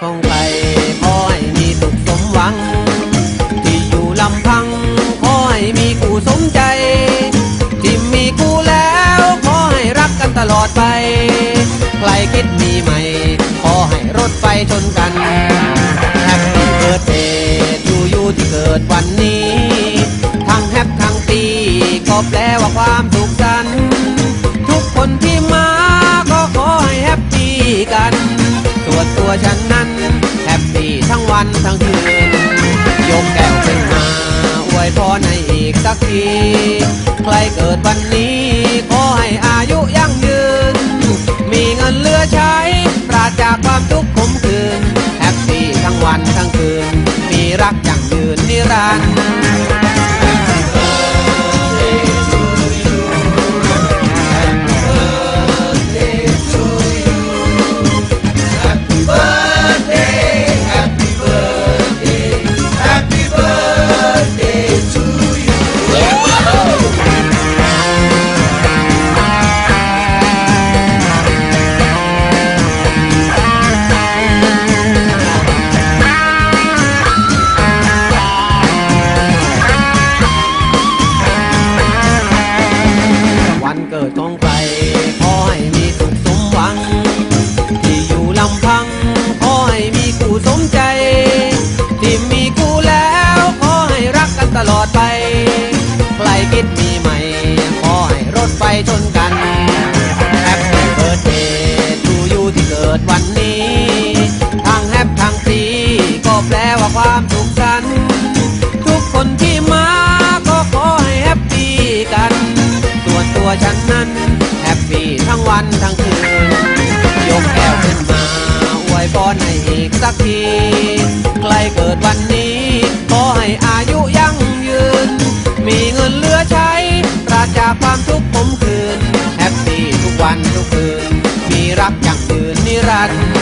คงไปขอให้มีสุขสมหวัง ที่อยู่ลำพังขอให้มีกูสมใจ ที่มีกูแล้วขอให้รักกันตลอดไป ใครคิดมีใหม่ ขอให้รถไฟชนกันแฮปปี้เบิร์ดเดย์อยู่อยู่ที่เกิดวันนี้ ทั้งคืนยกแก้วขึ้นมาอวยพอในอีกสักที ใครเกิดวันนี้ขอให้อายุยั่งยืน มีเงินเหลือใช้ ปราศจากความทุกข์ขมขื่นแฮปปี้ทั้งวันทั้งคืน มีรักอย่างยืนนิรันดร์ ดของใครขอให้มีสุขสมหวัง ที่อยู่ลำพังขอให้มีคู่สมใจ ที่มีคู่แล้วขอให้รักกันตลอดไป ใครคิดมีใหม่ขอให้รถไฟชนกัน วันทั้งคืน ยกแก้วขึ้นมาอวยพรให้อีกสักที ใกล้เกิดวันนี้ ขอให้อายุยั่งยืน มีเงินเหลือใช้ ปราศจากความทุกข์ผมคืน แฮปปี้ทุกวันทุกคืน มีรักอย่างยืนนิรันดร์